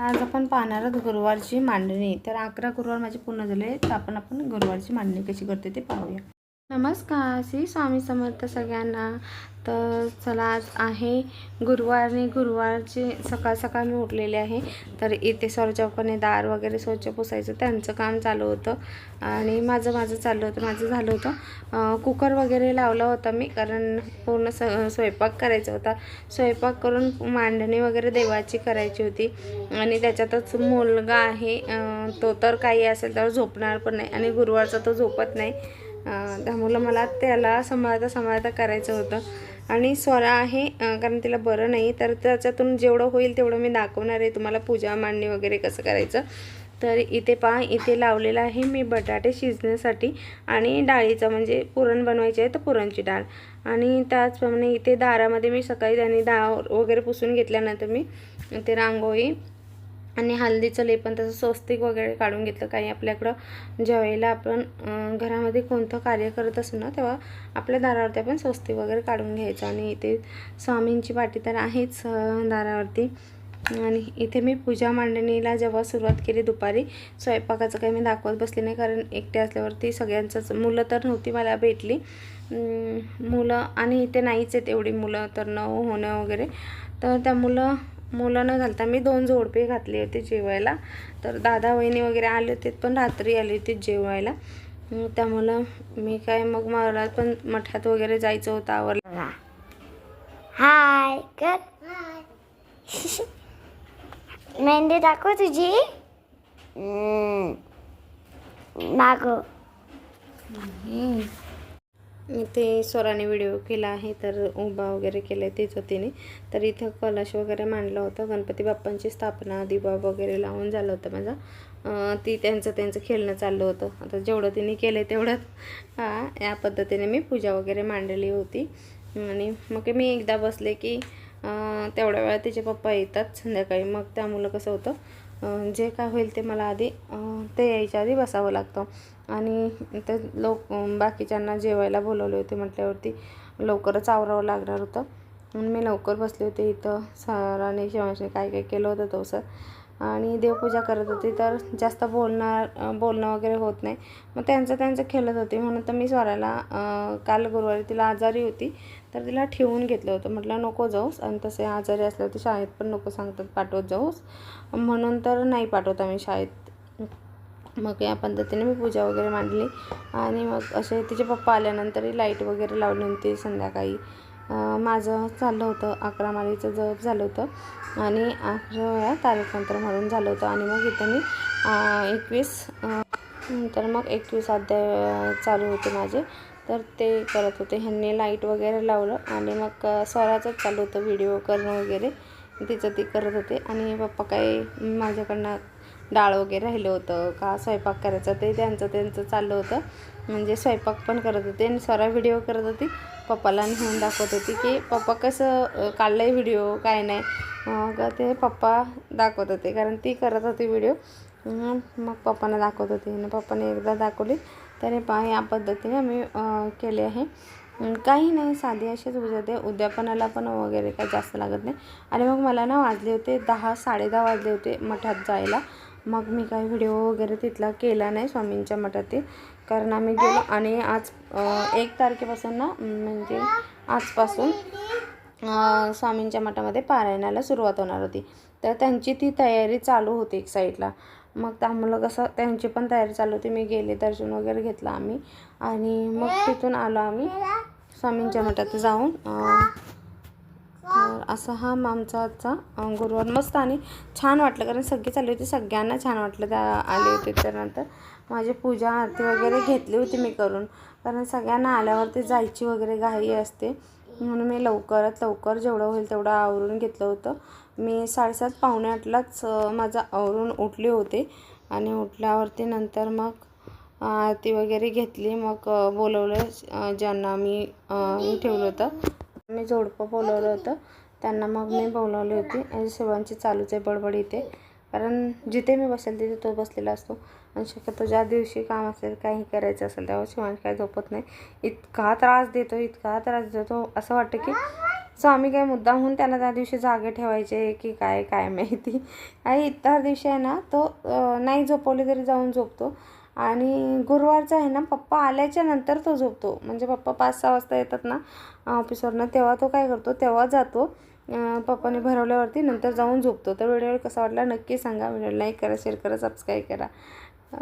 आज आपण पाहणार आहोत गुरुवारची मांडणी. तर अकरा गुरुवार माझे पूर्ण झाले तर आपण आपण गुरुवारची मांडणी कशी करते ते पाहूया. नमस्कार श्री स्वामी समर्थ सगळ्यांना. तर चला आज आहे गुरुवारने गुरुवारचे सकाळ सकाळ मी उठलेले आहे. तर इथे स्वरचौकाने दार वगैरे स्वच्छ पुसायचं त्यांचं काम चालू होतं. आणि माझं माझं चालू होतं माझं झालं होतं. कुकर वगैरे लावला होता मी कारण पूर्ण स स्वयंपाक करायचा होता. स्वयंपाक करून मांडणी वगैरे देवाची करायची होती. आणि त्याच्यातच मुलगा आहे तो तर काही असेल तर झोपणार पण नाही. आणि गुरुवारचा तो झोपत नाही. त्यामुळं मला त्याला सांभाळता सांभाळता करायचं होतं. आणि स्वरा आहे कारण तिला बरं नाही तर त्याच्यातून जेवढं होईल तेवढं मी दाखवणार आहे तुम्हाला पूजा मांडणी वगैरे कसं करायचं. तर इथे पहा इथे लावलेलं आहे मी बटाटे शिजण्यासाठी आणि डाळीचं म्हणजे पुरण बनवायचे आहे तर पुरणची डाळ. आणि त्याचप्रमाणे इथे दारामध्ये मी सकाळी त्यांनी डाळ वगैरे पुसून घेतल्यानंतर मी ते रांगोळी आणि हळदीचं लेपन तसं स्वस्तिक वगैरे काढून घेतलं. काही आपल्याकडं ज्यावेळेला आपण घरामध्ये कोणतं कार्य करत असू ना तेव्हा आपल्या दारावरती आपण स्वस्तिक वगैरे काढून घ्यायचं. आणि इथे स्वामींची पाटी तर आहेच दारावरती. आणि इथे मी पूजा मांडणीला जेव्हा सुरुवात केली दुपारी स्वयंपाकाचं काही मी दाखवत बसले नाही कारण एकटे असल्यावरती सगळ्यांचंच मुलं तर नव्हती मला भेटली. मुलं आणि इथे नाहीच आहेत एवढी मुलं तर न होणं वगैरे. तर त्या मुलं मुलं न घालता. मी दोन जोडपे घातले होते जेवायला. तर दादा वहिनी वगैरे आले होते पण रात्री आले होते जेवायला. त्यामुळं मी काय मग मला पण मठात वगैरे जायचं होतं आवरलं. हाय कर. मेहंदी दाखव तुझी. मागो ते स्वराने व्हिडिओ केला आहे तर उभा वगैरे केला आहे तिथं तिने तर इथं कलश वगैरे मांडलं होतं. गणपती बाप्पांची स्थापना दिवा वगैरे लावून झालं होतं माझा. ती त्यांचं त्यांचं खेळणं चाललं होतं. आता जेवढं तिने केलं तेवढंच. हा या पद्धतीने मी पूजा वगैरे मांडली होती. आणि मग मी एकदा बसले की तेवढ्या वेळा तिचे पप्पा येतात संध्याकाळी. मग त्यामुळं कसं होतं जे काय होईल ते मला आधी ते यायच्या आधी बसावं लागतं. आणि ते लोक बाकीच्यांना जेवायला बोलवले होते म्हटल्यावरती लवकरच आवरावं लागणार होतं. म्हणून मी लवकर बसले होते इथं. सराने शिवांशने काय काय केलं होतं तो सर. आणि देवपूजा करत होती तर जास्त बोलणार बोलणं वगैरे होत नाही. मग त्यांचं त्यांचं खेळत होते. म्हणून तर मी स्वराला काल गुरुवारी तिला आजारी होती तर तिला ठेवून घेतलं होतं. म्हटलं नको जाऊस आणि तसे आजारी असल्यावरती शाळेत पण नको सांगतात पाठवत जाऊस. म्हणून तर नाही पाठवत आम्ही शाळेत. मग या पद्धतीने मी पूजा वगैरे मांडली. आणि मग असे तिचे पप्पा आल्यानंतरही लाइट वगैरे लावली होती संध्याकाळी. माझं चाललं होतं अकरा माळीचं जप झालं होतं आणि अकरा वेळा तारक म्हणून झालं होतं आणि मग इथं मी एकवीस तर नंतर मग एकवीस अध्याय चालू होते माझे. तर ते करत होते. ह्यांनी लाइट वगैरे लावलं आणि मग स्वराचंच चालू होतं व्हिडिओ करणं वगैरे. तिचं ती करत होते आणि पप्पा काही माझ्याकडनं डाळ वगैरे राहिलं होतं का स्वयंपाक करायचा ते त्यांचं त्यांचं चाललं होतं. म्हणजे स्वयंपाक पण करत होते आणि स्वरा व्हिडिओ करत होती. पप्पाला नेऊन दाखवत होती की पप्पा कसं काढलं आहे व्हिडिओ काय नाही. मग ते पप्पा दाखवत होते कारण ती करत होती व्हिडिओ मग पप्पांना दाखवत होती आणि पप्पाने एकदा दाखवली. त्याने पहा या पद्धतीने आम्ही केले आहे. काही नाही साधी अशीच पूजा ते उद्यापनाला पण वगैरे काही जास्त लागत नाही. आणि मग मला ना वाजले होते दहा साडेदहा वाजले होते मठात जायला. मग मी काही व्हिडिओ वगैरे तिथला केला नाही स्वामींच्या मठातील. कारण आम्ही गेलो आणि आज एक तारखेपासून ना म्हणजे आजपासून स्वामींच्या मठामध्ये पारायणाला सुरुवात होणार होती. तर त्यांची ती तयारी चालू होती एक साईडला. मग त्यामुळं कसं त्यांची पण तयारी चालू होती. मी गेले दर्शन वगैरे घेतलं आम्ही. आणि मग तिथून आलो आम्ही स्वामींच्या मठात जाऊन तर असा हा आमचा आजचा गुरुवार. मस्त आणि छान वाटलं कारण सगळी चालली होती सगळ्यांना छान वाटलं त्या आले होते त्यानंतर माझी पूजा आरती वगैरे घेतली होती मी करून कारण सगळ्यांना आल्यावरती जायची वगैरे घाई असते. म्हणून मी लवकरात लवकर जेवढं होईल तेवढं आवरून घेतलं होतं. मी साडेसात पावणे आठलाच माझं आवरून उठले होते आणि उठल्यावरती नंतर मग आरती वगैरे घेतली. मग बोलवलं ज्यांना मी ठेवलं होतं. मी जोडपं बोलवलं होतं. त्यांना मग मी बोलवली होती. आणि सेवांची चालूच आहे बडबड इथे. कारण जिथे मी बसेल तिथे तो बसलेला असतो. आणि शक्यतो ज्या दिवशी काम असेल काही करायचं असेल तेव्हा शिवांश काही झोपत नाही. इतका त्रास देतो इतका त्रास देतो. असं वाटतं की सो आम्ही काय मुद्दामहून त्याला त्या दिवशी जागे ठेवायचे की काय काय माहिती. आणि इतर दिवशी आहे ना तो नाही झोपवले तरी जाऊन झोपतो. आणि गुरुवारचा आहे ना पप्पा आल्याच्यानंतर तो झोपतो. म्हणजे पप्पा पाच सहा वाजता येतात ना ऑफिसवरनं तेव्हा तो काय करतो तेव्हा जातो. पप्पाने भरवल्यावरती नंतर जाऊन झोपतो. तर व्हिडिओ कसा वाटला नक्की सांगा. व्हिडिओ लाईक करा शेअर करा सबस्क्राईब करा.